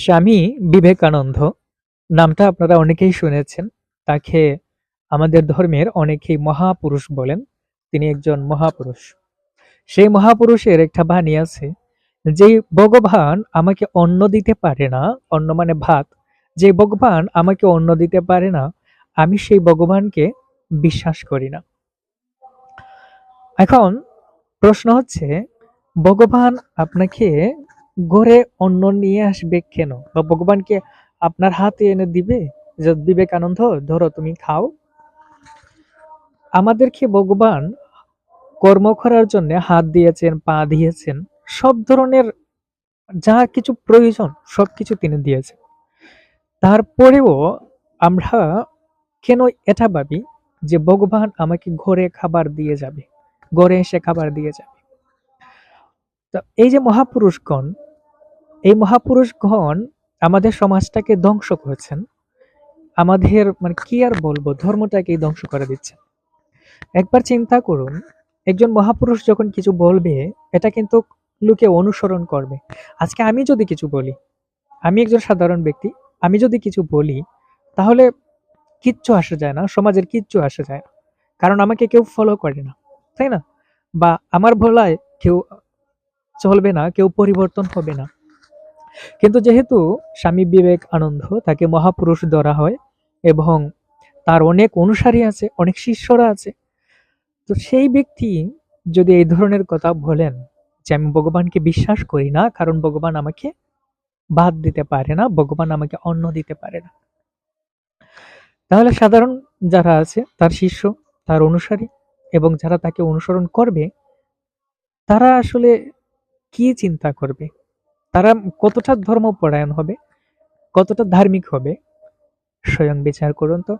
স্বামী বিবেকানন্দ। নামটা আপনারা অনেকেই শুনেছেন। তাকে আমাদের ধর্মের অনেকেই মহাপুরুষ বলেন। তিনি একজন মহাপুরুষ। সেই মহাপুরুষের একটা বাণী আছে যে, ভগবান আমাকে অন্ন দিতে পারে না। অন্ন মানে ভাত। যে, ভগবান আমাকে অন্ন দিতে পারে না, আমি সেই ভগবানকে বিশ্বাস করি না। এখন প্রশ্ন হচ্ছে, ভগবান আপনাকে ঘরে অন্ন নিয়ে আসবে কেন? বা ভগবানকে আপনার হাতে এনে দিবে? যে বিবেকানন্দ, ধরো তুমি খাও। আমাদেরকে ভগবান কর্ম করার জন্য হাত দিয়েছেন, পা দিয়েছেন। সব ধরনের যা কিছু প্রয়োজন সবকিছু তিনি দিয়েছেন। তারপরেও আমরা কেন এটা ভাবি যে ভগবান আমাকে ঘরে খাবার দিয়ে যাবে, ঘরে এসে খাবার দিয়ে যাবে? তো এই যে মহাপুরুষগণ এই মহাপুরুষগণ আমাদের সমাজটাকে ধ্বংস করেছেন। আমাদের মানে কি আর বলব, ধর্মটাকেই ধ্বংস করে দিচ্ছে একবার চিন্তা করুন, একজন মহাপুরুষ যখন কিছু বলবে, এটা কিন্তু লোকে অনুসরণ করবে। আজকে আমি যদি কিছু বলি, আমি একজন সাধারণ ব্যক্তি, আমি যদি কিছু বলি, তাহলে কিচ্ছু আসে যায় না, সমাজের কিচ্ছু আসে যায় না। কারণ আমাকে কেউ ফলো করে না, তাই না? বা আমার ভোলায় কেউ চলবে না, কেউ পরিবর্তন হবে না। কিন্তু যেহেতু স্বামী বিবেক আনন্দ, তাকে মহাপুরুষ ধরা হয় এবং তার অনেক অনুসারী আছে, অনেক শিষ্যরা আছে, তো সেই ব্যক্তি যদি এই ধরনের কথা বলেন যে আমি ভগবানকে বিশ্বাস করি না, কারণ ভগবান আমাকে বাদ দিতে পারে না, ভগবান আমাকে অন্ন দিতে পারে না। তাহলে সাধারণ যারা আছে, তার শিষ্য, তার অনুসারী এবং যারা তাকে অনুসরণ করবে, তারা আসলে কি চিন্তা করবে? তারা কতটা ধর্মপরায়ণ হবে কতটা ধার্মিক হবে স্বয়ং বিচার করুন তো।